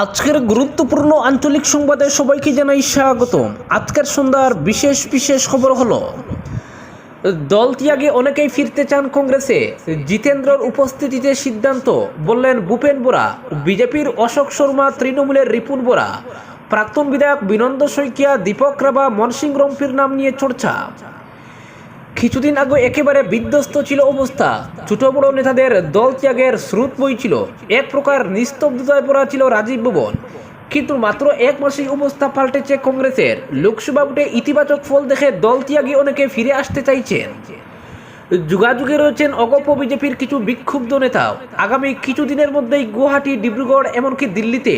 আজকের গুরুত্বপূর্ণ আঞ্চলিক সংবাদে সবাইকে জানাই স্বাগত আজকের সন্ধ্যার বিশেষ বিশেষ খবর হলো, দল ত্যাগে অনেকেই ফিরতে চান কংগ্রেসে। জিতেন্দ্রর উপস্থিতিতে সিদ্ধান্ত, বললেন ভূপেন বোরা, বিজেপির অশোক শর্মা, তৃণমূলের রিপুন বোরা। প্রাক্তন বিধায়ক বিনন্দ শইকিয়া, দীপক রাবা মনসিং রম্পির নাম নিয়ে চর্চা। কিছুদিন আগে একেবারে বিধ্বস্ত ছিল অবস্থা। ছোট বড় নেতাদের দল ত্যাগের স্রোত বইছিল এক প্রকার নিস্তব্ধতায় পড়া ছিল রাজীব ভবন। কিন্তু মাত্র এক মাসেই অবস্থা পাল্টেছে কংগ্রেসের। লোকসভা ভোটে ইতিবাচক ফল দেখে দল ত্যাগে অনেকে ফিরে আসতে চাইছেন। যুগাযুগে রয়েছেন অগপ বিজেপির কিছু বিক্ষুব্ধ নেতাও আগামী কিছুদিনের মধ্যেই গুয়াহাটি, ডিব্রুগড়, এমনকি দিল্লিতে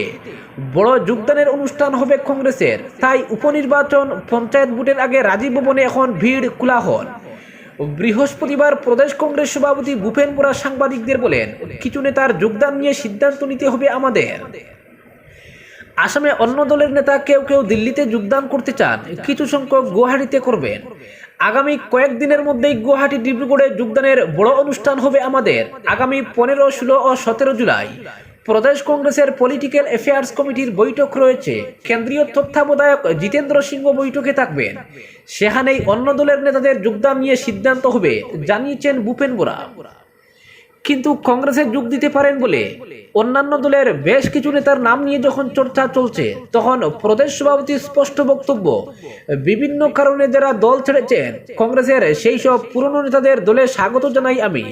বড় যোগদানের অনুষ্ঠান হবে কংগ্রেসের। তাই উপনির্বাচন পঞ্চায়েত ভোটের আগে রাজীব ভবনে এখন ভিড় কোলাহল। বৃহস্পতিবার প্রদেশ কংগ্রেস সভাপতি ভূপেন বোরা সাংবাদিকদের বলেন, কিছু নেতার যোগদান নিয়ে সিদ্ধান্ত নিতে হবে আমাদের। আসামে অন্য দলের নেতা কেউ কেউ দিল্লিতে যোগদান করতে চান, কিছু সংখ্যক গুয়াহাটিতে করবেন। আগামী কয়েকদিনের মধ্যেই গুয়াহাটি ডিব্রুগড়ে যোগদানের বড় অনুষ্ঠান হবে আমাদের। আগামী পনেরো, ষোলো ও সতেরো জুলাই। প্রদেশ কংগ্রেসের পলিটিক্যাল অ্যাফেয়ার্স কমিটির বৈঠক রয়েছে। কেন্দ্রীয় তত্ত্বাবধায়ক জিতেন্দ্র সিংহ বৈঠকে থাকবেন। সেখানেই অন্য দলের নেতাদের যোগদান নিয়ে সিদ্ধান্ত হবে, জানিয়েছেন ভূপেন বোরা। কিন্তু কংগ্রেসে যোগ দিতে পারেন বলে অন্যান্য দলের বেশ কিছু নেতার নাম নিয়ে যখন চর্চা চলছে, তখন প্রদেশ সভাপতির স্পষ্ট বক্তব্য, বিভিন্ন কারণে যারা দল ছেড়েছেন, কংগ্রেসের সেই সব পুরনো নেতাদের দলে স্বাগত জানাই আমি।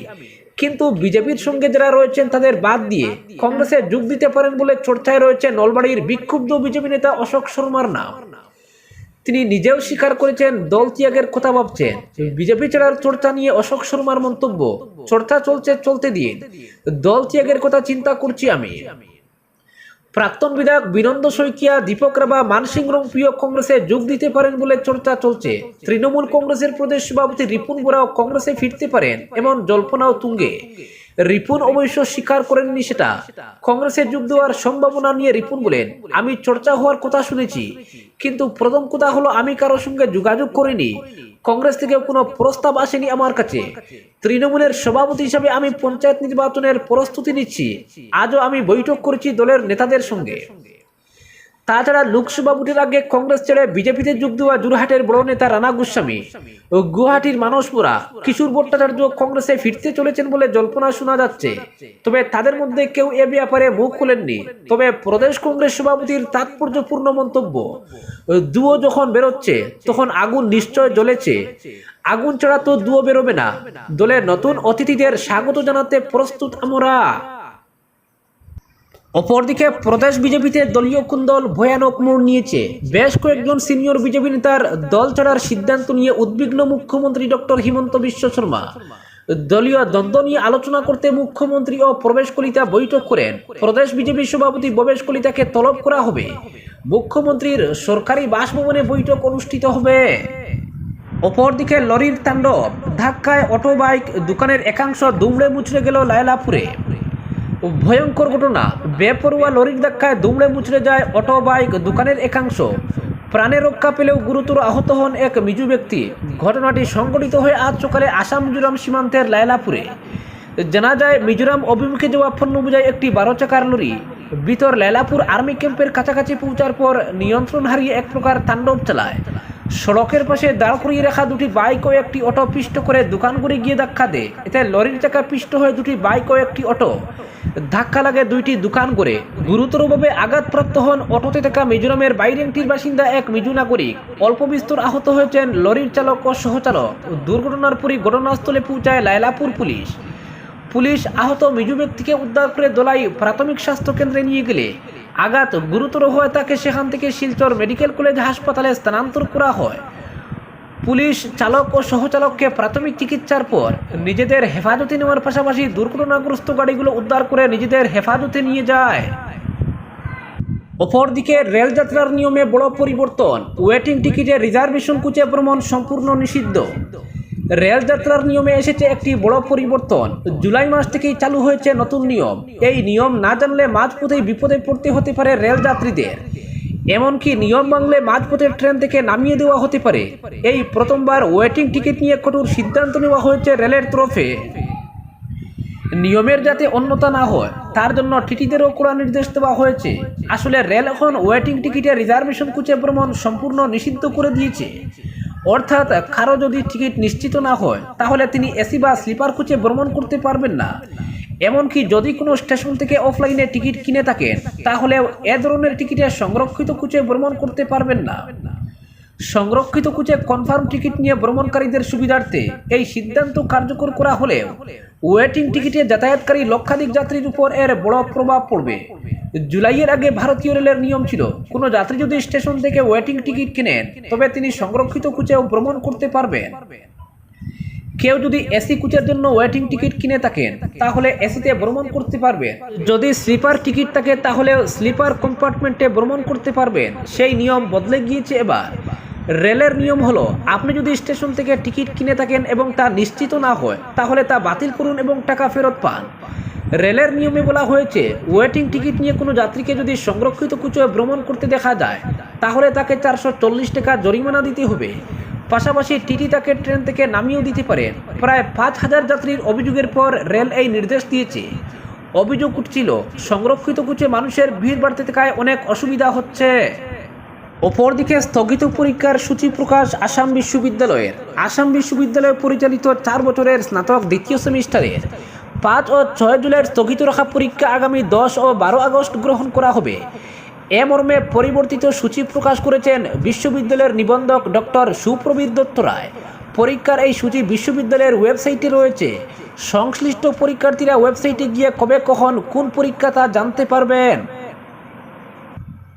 কিন্তু বিজেপির সঙ্গে যারা রয়েছেন তাদের বাদ দিয়ে কংগ্রেসে যোগ দিতে পারেন বলে চর্চায় রয়েছে নলবাড়ির বিক্ষুব্ধ বিজেপি নেতা অশোক শর্মার নাম। তিনি নিজেও স্বীকার করেছেন, দল ত্যাগের কথা ভাবছেন। বিজেপি ছাড়ার চর্চা নিয়ে অশোক শর্মার মন্তব্য, চর্চা চলছে, চলতে দিন। দল ত্যাগের কথা চিন্তা করছি আমি। প্রাক্তন বিধায়ক বিনন্দ শইকিয়া, দীপক রাবা মানসিং রংপ্রিয় কংগ্রেসে যোগ দিতে পারেন বলে চর্চা চলছে। তৃণমূল কংগ্রেসের প্রদেশ সভাপতি রিপুন বোরাও কংগ্রেসে ফিরতে পারেন, এমন জল্পনাও তুঙ্গে। রিপুন অবশ্য স্বীকার করেননি সেটা। কংগ্রেসে যোগ দেওয়ার সম্ভাবনা নিয়ে রিপুন বলেন, আমি চর্চা হওয়ার কথা শুনেছি, কিন্তু প্রথম কথা হলো আমি কারোর সঙ্গে যোগাযোগ করিনি। কংগ্রেস থেকে কোনো প্রস্তাব আসেনি আমার কাছে। তৃণমূলের সভাপতি হিসাবে আমি পঞ্চায়েত নির্বাচনের প্রস্তুতি নিচ্ছি। আজও আমি বৈঠক করেছি দলের নেতাদের সঙ্গে। তাছাড়া লোকসভা ভোটের আগে কংগ্রেস ছেড়ে বিজেপিতে যোগ দেওয়া যোরহাটের বড় নেতা রানা গোস্বামী ও গুয়াহাটির মানসপুরা কিশোর ভট্টাচার্য কংগ্রেসে ফিরতে চলেছেন বলে জল্পনা শোনা যাচ্ছে। তবে তাদের মধ্যে কেউ এ ব্যাপারে মুখ খুলেননি। তবে প্রদেশ কংগ্রেস সভাপতির তাৎপর্যপূর্ণ মন্তব্য দুয়ো যখন বেরোচ্ছে, তখন আগুন নিশ্চয় জ্বলেছে। আগুন ছাড়া তো দুয়ো বেরোবে না। দলের নতুন অতিথিদের স্বাগত জানাতে প্রস্তুত আমরা। অপরদিকে প্রদেশ বিজেপিতে দলীয় কুন্দল ভয়ানক মোড় নিয়েছে। বেশ কয়েকজন সিনিয়র বিজেপি নেতার দল ছাড়ার সিদ্ধান্ত নিয়ে উদ্বিগ্ন মুখ্যমন্ত্রী ডক্টর হিমন্ত বিশ্ব শর্মা। দলীয় দ্বন্দ্ব নিয়ে আলোচনা করতে মুখ্যমন্ত্রী ও প্রবেশ কলিতা বৈঠক করেন। প্রদেশ বিজেপি সভাপতি প্রবেশ কলিতাকে তলব করা হবে। মুখ্যমন্ত্রীর সরকারি বাসভবনে বৈঠক অনুষ্ঠিত হবে। অপরদিকে লরির তাণ্ডব। ধাক্কায় অটো, বাইক, দোকানের একাংশ দুমড়ে মুচড়ে গেল লায়লাপুরে। ভয়ঙ্কর ঘটনা। বেপরোয়া লরির ধাক্কায় দুমড়ে মুচড়ে যায় অটো বাইক দোকানের একাংশ। প্রাণে রক্ষা পেলেও গুরুতর আহত হন এক মিজু ব্যক্তি। ঘটনাটি সংঘটিত হয়ে আজ সকালে আসাম মিজোরাম সীমান্তের লায়লাপুরে জানা যায়, মিজোরাম অভিমুখে যাওয়া পণ্য বোঝায় একটি বারো চাকার লরি। ভিতর লায়লাপুর আর্মি ক্যাম্পের কাছাকাছি পৌঁছার পর নিয়ন্ত্রণ হারিয়ে এক প্রকার তাণ্ডব চালায়। সড়কের পাশে দাঁড় করিয়ে রাখা দুটি বাইক ও একটি অটো পিষ্ট করে দোকানগুলি গিয়ে ধাক্কা দেয়। এতে লরির চাকা পিষ্ট হয়ে দুটি বাইক ও একটি অটো ধাক্কা লাগে দুইটি দোকান করে গুরুতরভাবে আঘাতপ্রাপ্ত হন অটোতে থাকা মিজোরামের বাইরেংটির বাসিন্দা এক মিজু নাগরিক। অল্প বিস্তর আহত হয়েছেন লরির চালক ও সহচালক। দুর্ঘটনার পরই ঘটনাস্থলে পৌঁছায় লায়লাপুর পুলিশ। পুলিশ আহত মিজু ব্যক্তিকে উদ্ধার করে দোলাই প্রাথমিক স্বাস্থ্য কেন্দ্রে নিয়ে গেলে। আঘাত গুরুতর হয়ে তাকে সেখান থেকে শিলচর মেডিকেল কলেজ হাসপাতালে স্থানান্তর করা হয়। পুলিশ চালক ও সহচালককে প্রাথমিক চিকিৎসার পর নিজেদের হেফাজতে নেওয়ার পাশাপাশি দুর্ঘটনাগ্রস্ত গাড়িগুলো উদ্ধার করে নিজেদের হেফাজতে নিয়ে যায়। অপরদিকে রেলযাত্রার নিয়মে বড় পরিবর্তন। ওয়েটিং টিকিটে রিজার্ভেশন কুচে ভ্রমণ সম্পূর্ণ নিষিদ্ধ। রেলযাত্রার নিয়মে এসেছে একটি বড় পরিবর্তন। জুলাই মাস থেকেই চালু হয়েছে নতুন নিয়ম। এই নিয়ম না জানলে মাঝপথেই বিপদে পড়তে হতে পারে রেলযাত্রীদের এমনকি নিয়ম ভাঙলে মাঝপথের ট্রেন থেকে নামিয়ে দেওয়া হতে পারে। এই প্রথমবার ওয়েটিং টিকিট নিয়ে কঠোর সিদ্ধান্ত নেওয়া হয়েছে রেলের তরফে। নিয়মের যাতে অন্যতা না হয়, তার জন্য টিটিদেরও কড়া নির্দেশ দেওয়া হয়েছে। আসলে রেল এখন ওয়েটিং টিকিটে রিজার্ভেশন কুচে ভ্রমণ সম্পূর্ণ নিষিদ্ধ করে দিয়েছে। অর্থাৎ কারও যদি টিকিট নিশ্চিত না হয়, তাহলে তিনি এসি বা স্লিপার কোচে ভ্রমণ করতে পারবেন না। এমনকি যদি কোনো স্টেশন থেকে অফলাইনে টিকিট কিনে থাকেন তাহলে এ ধরনের টিকিটে সংরক্ষিত কুচে ভ্রমণ করতে পারবেন না। সংরক্ষিত কুচে কনফার্ম টিকিট নিয়ে ভ্রমণকারীদের সুবিধার্থে এই সিদ্ধান্ত কার্যকর করা হলেও, ওয়েটিং টিকিটে যাতায়াতকারী লক্ষাধিক যাত্রীর উপর এর বড় প্রভাব পড়বে। জুলাইয়ের আগে ভারতীয় রেলের নিয়ম ছিল, কোনো যাত্রী যদি স্টেশন থেকে ওয়েটিং টিকিট কেনেন তবে তিনি সংরক্ষিত কুচেও ভ্রমণ করতে পারবেন। কেউ যদি এসি কোচের জন্য ওয়েটিং টিকিট কিনে থাকেন তাহলে এসিতে ভ্রমণ করতে পারবেন যদি স্লিপার টিকিট থাকে তাহলে স্লিপার কম্পার্টমেন্টে ভ্রমণ করতে পারবেন সেই নিয়ম বদলে গিয়েছে এবার। রেলের নিয়ম হলো, আপনি যদি স্টেশন থেকে টিকিট কিনে থাকেন এবং তা নিশ্চিত না হয়, তাহলে তা বাতিল করুন এবং টাকা ফেরত পান। রেলের নিয়মে বলা হয়েছে, ওয়েটিং টিকিট নিয়ে কোনো যাত্রীকে যদি সংরক্ষিত কুচয়ে ভ্রমণ করতে দেখা যায়, তাহলে তাকে চারশো চল্লিশ টাকা জরিমানা দিতে হবে। পাশাপাশি টিটি তাকে ট্রেন থেকে নামিয়েও দিতে পারে। প্রায় পাঁচ হাজার যাত্রীর অভিযোগের পর রেল এই নির্দেশ দিয়েছে। অভিযোগ উঠছিল, সংরক্ষিত কুচে মানুষের ভিড় বাড়তে থাকায় অনেক অসুবিধা হচ্ছে। অপরদিকে স্থগিত পরীক্ষার সূচি প্রকাশ আসাম বিশ্ববিদ্যালয়ের। আসাম বিশ্ববিদ্যালয় পরিচালিত চার বছরের স্নাতক দ্বিতীয় সেমিস্টারের। পাঁচ ও ছয় জুলাইয়ের স্থগিত রাখা পরীক্ষা আগামী দশ ও বারো আগস্ট গ্রহণ করা হবে। এ মর্মে পরিবর্তিত সূচি প্রকাশ করেছেন বিশ্ববিদ্যালয়ের নিবন্ধক ডক্টর সুপ্রবীর দত্ত রায়। পরীক্ষার এই সূচি বিশ্ববিদ্যালয়ের ওয়েবসাইটে রয়েছে। সংশ্লিষ্ট পরীক্ষার্থীরা ওয়েবসাইটে গিয়ে কবে কখন কোন পরীক্ষা তা জানতে পারবেন।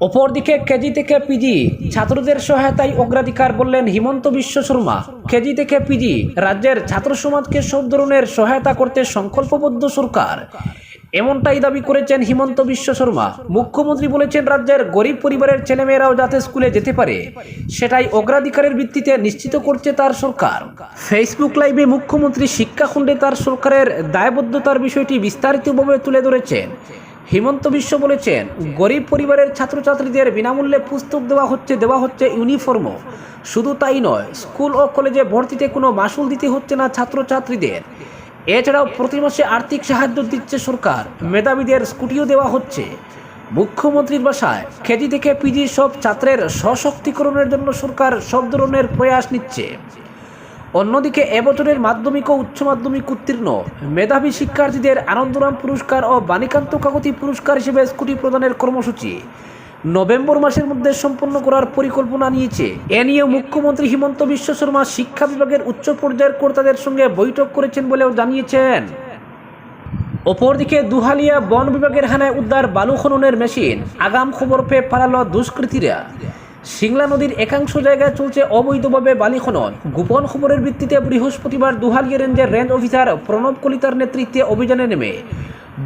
অপরদিকে কেজি থেকে পিজি, ছাত্রদের সহায়তায় অগ্রাধিকার বললেন হিমন্ত বিশ্ব শর্মা। কেজি থেকে পিজি, রাজ্যের ছাত্র সমাজকে সব ধরনের সহায়তা করতে সংকল্পবদ্ধ সরকার। এমনটাই দাবি করেছেন হিমন্ত বিশ্ব শর্মা। মুখ্যমন্ত্রী বলেছেন, রাজ্যের গরিব পরিবারের ছেলেমেয়েরাও যাতে স্কুলে যেতে পারে। সেটাই অগ্রাধিকারের ভিত্তিতে নিশ্চিত করছে তার সরকার। ফেসবুক লাইভে মুখ্যমন্ত্রী শিক্ষাখণ্ডে তার সরকারের দায়বদ্ধতার বিষয়টি বিস্তারিতভাবে তুলে ধরেছেন। হিমন্ত বিশ্ব বলেছেন, গরিব পরিবারের ছাত্রছাত্রীদের বিনামূল্যে পুস্তক দেওয়া হচ্ছে দেওয়া হচ্ছে ইউনিফর্মও। শুধু তাই নয়, স্কুল ও কলেজে ভর্তিতে কোনো মাসুল দিতে হচ্ছে না ছাত্রছাত্রীদের। এছাড়াও প্রতি মাসে আর্থিক সাহায্য দিচ্ছে সরকার, মেধাবীদের স্কুটিও দেওয়া হচ্ছে। মুখ্যমন্ত্রীর বাসায় কেজি থেকে পিজি সব ছাত্রের সশক্তিকরণের জন্য সরকার সব ধরনের প্রয়াস নিচ্ছে। অন্যদিকে, এবছরের মাধ্যমিক ও উচ্চ মাধ্যমিক উত্তীর্ণ মেধাবী শিক্ষার্থীদের আনন্দরাম পুরস্কার ও বাণীকান্ত কাকতি পুরস্কার হিসেবে স্কুটি প্রদানের কর্মসূচি নভেম্বর মাসের মধ্যে সম্পন্ন করার পরিকল্পনা নিয়েছে। এ নিয়ে মুখ্যমন্ত্রী হিমন্ত বিশ্ব শর্মা শিক্ষা বিভাগের উচ্চ পর্যায়ের কর্তাদের সঙ্গে বৈঠক করেছেন বলেও জানিয়েছেন। অপরদিকে, দুহালিয়া বন বিভাগের হানায় উদ্ধার বালু খননের মেশিন। আগাম খবর পেয়ে পালালো দুষ্কৃতীরা। সিংলা নদীর একাংশ জায়গায় চলছে অবৈধভাবে বালি খনন। গোপন খবরের ভিত্তিতে বৃহস্পতিবার দুহালিয়া রেঞ্জের রেঞ্জ অফিসার প্রণব কলিতার নেতৃত্বে অভিযানে নেমে।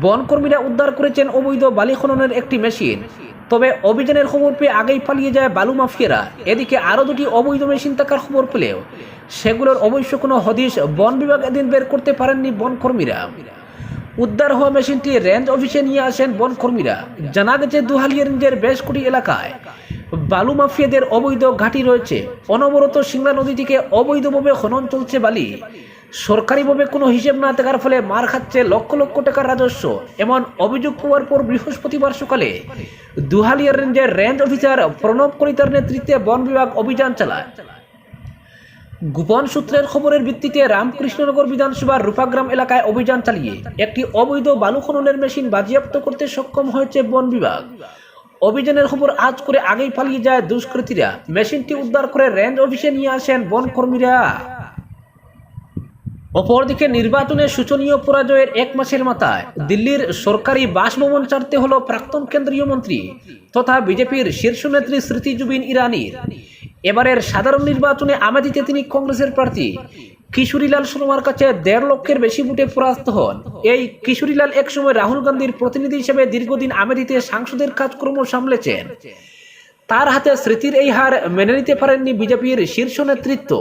বনকর্মীরা উদ্ধার করেছেন অবৈধ বালি খননের একটি মেশিন। তবে অভিযানের খবর পেয়ে আগেই পালিয়ে যায় বালু মাফিয়ারা। এদিকে আরও দুটি অবৈধ মেশিন থাকার খবর পেলেও সেগুলোর অবশ্য কোনো হদিশ বন বিভাগ এদিন বের করতে পারেননি বনকর্মীরা। উদ্ধার হওয়া মেশিনটি রেঞ্জ অফিসে নিয়ে আসেন বনকর্মীরা। জানা গেছে দুহালিয়া রেঞ্জের বেশ কোটি এলাকায় বালু মাফিয়াদের অবৈধ ঘাঁটি রয়েছে। অনবরত সিংলা নদী থেকে অবৈধভাবে খনন চলছে বালি। সরকারিভাবে কোনো হিসেব না থাকার ফলে মার খাচ্ছে লক্ষ লক্ষ টাকার রাজস্ব। এমন অভিযোগ পাওয়ার পর বৃহস্পতিবার সকালে দুহালিয়া রেঞ্জের রেঞ্জ অফিসার প্রণব কলিতার নেতৃত্বে বন বিভাগ অভিযান চালায়। গোপন সূত্রের খবরের ভিত্তিতে রামকৃষ্ণনগর বিধানসভার রূপাগ্রাম এলাকায় অভিযান চালিয়ে একটি অবৈধ বালু খননের মেশিন বাজেয়াপ্ত করতে সক্ষম হয়েছে বন বিভাগ। অভিযানের খবর আজ করে আগেই পালিয়ে যায় দুষ্কৃতীরা। মেশিনটি উদ্ধার করে রেঞ্জ অফিসে নিয়ে আসেন বন কর্মীরা অপরদিকে নির্বাচনে শোচনীয় পরাজয়ের এক মাসের মাথায় দিল্লির সরকারি বাসভবন ছাড়তে হলো প্রাক্তন কেন্দ্রীয় মন্ত্রী তথা বিজেপির শীর্ষ নেত্রী স্মৃতি জুবিন ইরানির। এবারের সাধারণ নির্বাচনে আমেথিতে তিনি কংগ্রেসের প্রার্থী। কিশোরীলাল শর্মার কাছে দেড় লক্ষের বেশি ভোটে পরাস্ত হন। এই কিশোরীলাল একসময় রাহুল গান্ধীর প্রতিনিধি হিসেবে দীর্ঘদিন আমেরিতে সাংসদের কাজকর্ম সামলেছেন। তার হাতে স্মৃতির এই হার মেনে নিতে পারেননি বিজেপির শীর্ষ নেতৃত্ব।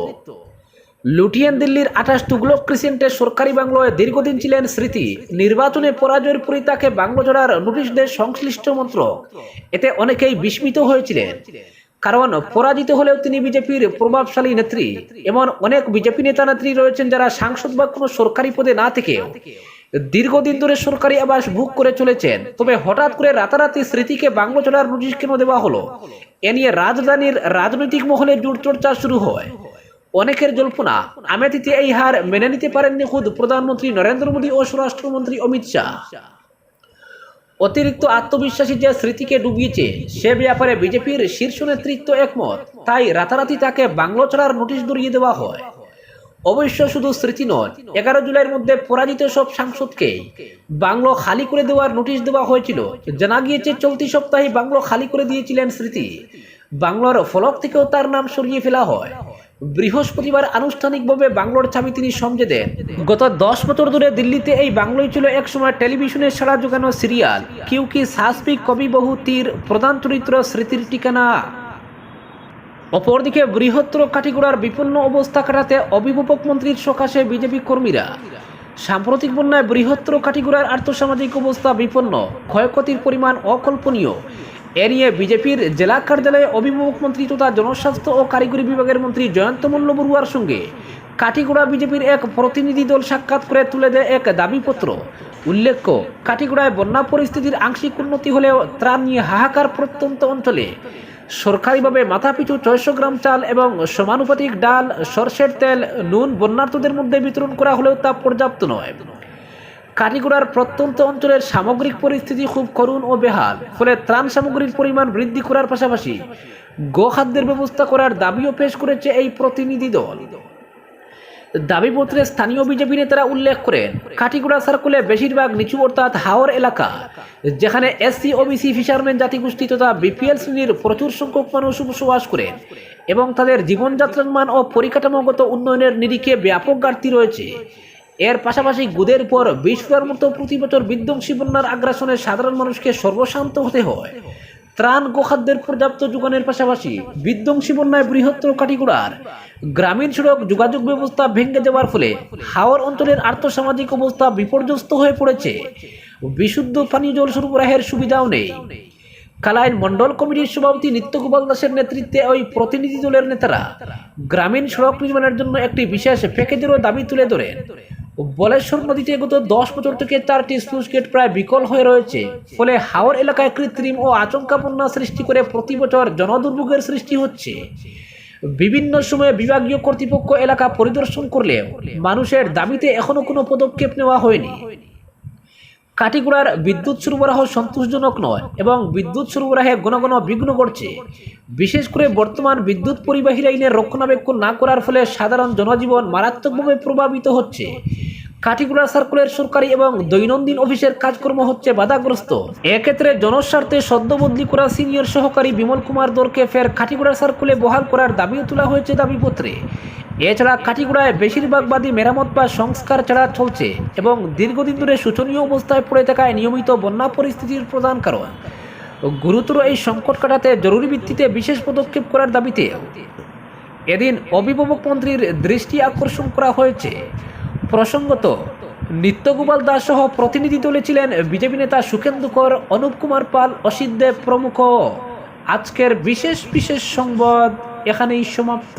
লুটিয়ান দিল্লির আঠাশ তুগলক ক্রিসেন্টের সরকারি বাংলোয় দীর্ঘদিন ছিলেন স্মৃতি। নির্বাচনে পরাজয়ের পরই তাকে বাংলো জোড়ার নোটিশ দেয় সংশ্লিষ্ট মন্ত্রক। এতে অনেকেই বিস্মিত হয়েছিলেন। কারণ পরাজিত হলেও তিনি বিজেপির প্রভাবশালী নেত্রী। এমন অনেক বিজেপি নেতা নেত্রী রয়েছেন যারা সাংসদ বা কোনো সরকারি পদে না থেকেও দীর্ঘদিন ধরে সরকারি আবাস ভোগ করে চলেছেন। তবে হঠাৎ করে রাতারাতি স্মৃতিকে বাংলো চলার নোটিশ কেন দেওয়া হলো? এ নিয়ে রাজধানীর রাজনৈতিক মহলে জোর চর্চা শুরু হয়। অনেকের জল্পনা, আমেথিতে এই হার মেনে নিতে পারেননি খুদ প্রধানমন্ত্রী নরেন্দ্র মোদী ও স্বরাষ্ট্রমন্ত্রী অমিত শাহ। অতিরিক্ত আত্মবিশ্বাসী যে স্মৃতিকে ডুবিয়েছে, সে ব্যাপারে বিজেপির শীর্ষ নেতৃত্ব একমত। তাই রাতারাতি তাকে বাংলো চলার নোটিশ ধরিয়ে দেওয়া হয়। অবশ্য শুধু স্মৃতি নয়, এগারো জুলাইয়ের মধ্যে পরাজিত সব সাংসদকে বাংলো খালি করে দেওয়ার নোটিশ দেওয়া হয়েছিল। জানা গিয়েছে, চলতি সপ্তাহে বাংলো খালি করে দিয়েছিলেন স্মৃতি। বাংলার ফলক থেকেও তার নাম সরিয়ে ফেলা হয়। বৃহস্পতিবার আনুষ্ঠানিকভাবে বাংলোর চাবি তিনি সমঝে দেন। গত দশ বছর ধরে দিল্লিতে এই বাংলোই ছিল একসময় টেলিভিশনের সাড়া জোগানো সিরিয়াল। কিউ কি সাহসী কবি বহু তীর প্রধান চরিত্র স্মৃতির ঠিকানা? অপরদিকে বৃহত্তর কাটিগড়ার বিপন্ন অবস্থা কাটাতে অভিভাবক মন্ত্রীর সকাশে বিজেপি কর্মীরা। সাম্প্রতিক বন্যায় বৃহত্তর কাটিগড়ার আর্থসামাজিক অবস্থা বিপন্ন। ক্ষয়ক্ষতির পরিমাণ অকল্পনীয়। এ নিয়ে বিজেপির জেলা কার্যালয়ে অভিভাবক মন্ত্রী তথা জনস্বাস্থ্য ও কারিগরি বিভাগের মন্ত্রী জয়ন্ত মল্ল বড়ুয়ার সঙ্গে কাটিগড়া বিজেপির এক প্রতিনিধি দল সাক্ষাৎ করে তুলে দেয় এক দাবিপত্র। উল্লেখ্য কাটিগড়ায় বন্যা পরিস্থিতির আংশিক উন্নতি হলেও ত্রাণ নিয়ে হাহাকার প্রত্যন্ত অঞ্চলে। সরকারিভাবে মাথাপিছু ছয়শো গ্রাম চাল এবং সমানুপাতিক ডাল, সর্ষের তেল, নুন বন্যার্থদের মধ্যে বিতরণ করা হলেও তা পর্যাপ্ত নয়। কাটিগড়ার প্রত্যন্ত অঞ্চলের সামগ্রিক পরিস্থিতি খুব করুণ ও বেহাল, ফলে ত্রাণ সামগ্রীর পরিমাণ বৃদ্ধি করার পাশাপাশি গোখাদ্যের ব্যবস্থা করার দাবিও পেশ করেছে এই প্রতিনিধি দল। দাবিপত্রে স্থানীয় বিজেপি নেতারা উল্লেখ করেন, কাটিগুড়া সার্কুলে বেশিরভাগ নিচু অর্থাৎ হাওর এলাকা, যেখানে এসসি, ওবিসি, ফিশারম্যান জাতিগোষ্ঠী তথা বিপিএল শ্রেণির প্রচুর সংখ্যক মানুষ বসবাস করেন এবং তাদের জীবনযাত্রার মান ও পরিকাঠামোগত উন্নয়নের নিরিখে ব্যাপক ঘাটতি রয়েছে। এর পাশাপাশি গুদের পর বিস্ফোরার মতো প্রতি বছর বিধ্বংসী বন্যার আগ্রাসনে সাধারণ মানুষকে সর্বশান্ত হতে হয়। ত্রাণ গোখাদ্যের পর্যাপ্ত যোগানের পাশাপাশি বিধ্বংসী বন্যায় বৃহত্তর কাটিগুড়ার গ্রামীণ সড়ক যোগাযোগ ব্যবস্থা ভেঙে দেওয়ার ফলে হাওর অঞ্চলের আর্থসামাজিক অবস্থা বিপর্যস্ত হয়ে পড়েছে। বিশুদ্ধ পানীয় জল সরবরাহের সুবিধাও নেই। কালাইন মন্ডল কমিটির সভাপতি নিত্যগোপাল দাসের নেতৃত্বে ওই প্রতিনিধি দলের নেতারা গ্রামীণ সড়ক নির্মাণের জন্য একটি বিশেষ প্যাকেজেরও দাবি তুলে ধরেন। বলেশ্বর নদীতে গত দশ বছর থেকে চারটি স্লুস গেট প্রায় বিকল হয়ে রয়েছে। ফলে হাওর এলাকায় কৃত্রিম ও আচমকা সৃষ্টি করে প্রতি বছর জনদুর্ভোগের সৃষ্টি হচ্ছে। বিভিন্ন সময়ে বিভাগীয় কর্তৃপক্ষ এলাকা পরিদর্শন করলেও মানুষের দাবিতে এখনও কোনো পদক্ষেপ নেওয়া হয়নি। কাটিগুড়ার বিদ্যুৎ সরবরাহ সন্তোষজনক নয় এবং বিদ্যুৎ সরবরাহে ঘন ঘন বিঘ্ন ঘটছে। বিশেষ করে বর্তমান বিদ্যুৎ পরিবাহী লাইনের রক্ষণাবেক্ষণ না করার ফলে সাধারণ জনজীবন মারাত্মকভাবে প্রভাবিত হচ্ছে। কাটিগুড়া সার্কুলের সরকারি এবং দৈনন্দিন অফিসের কাজকর্ম হচ্ছে বাধাগ্রস্ত। এক্ষেত্রে জনস্বার্থে সদ্য বদলি করা সিনিয়র সহকারী বিমল কুমার দরকে ফের কাটিগুড়া সার্কুলে বহাল করার দাবিও তোলা হয়েছে দাবিপত্রে। এছাড়া কাটিগুড়ায় বেশিরভাগ বাদী মেরামত বা সংস্কার ছাড়া চলছে এবং দীর্ঘদিন ধরে শোচনীয় অবস্থায় পড়ে থাকায় নিয়মিত বন্যা পরিস্থিতির প্রধান কারণ। গুরুতর এই সংকট কাটাতে জরুরি ভিত্তিতে বিশেষ পদক্ষেপ করার দাবিতে এদিন অভিভাবক মন্ত্রীর দৃষ্টি আকর্ষণ করা হয়েছে। প্রসঙ্গত, নিত্যগোপাল দাস সহ প্রতিনিধি দলে ছিলেন বিজেপি নেতা সুখেন্দু কর, অনুপ কুমার পাল, অসিত দেব প্রমুখ। আজকের বিশেষ বিশেষ সংবাদ এখানেই সমাপ্ত।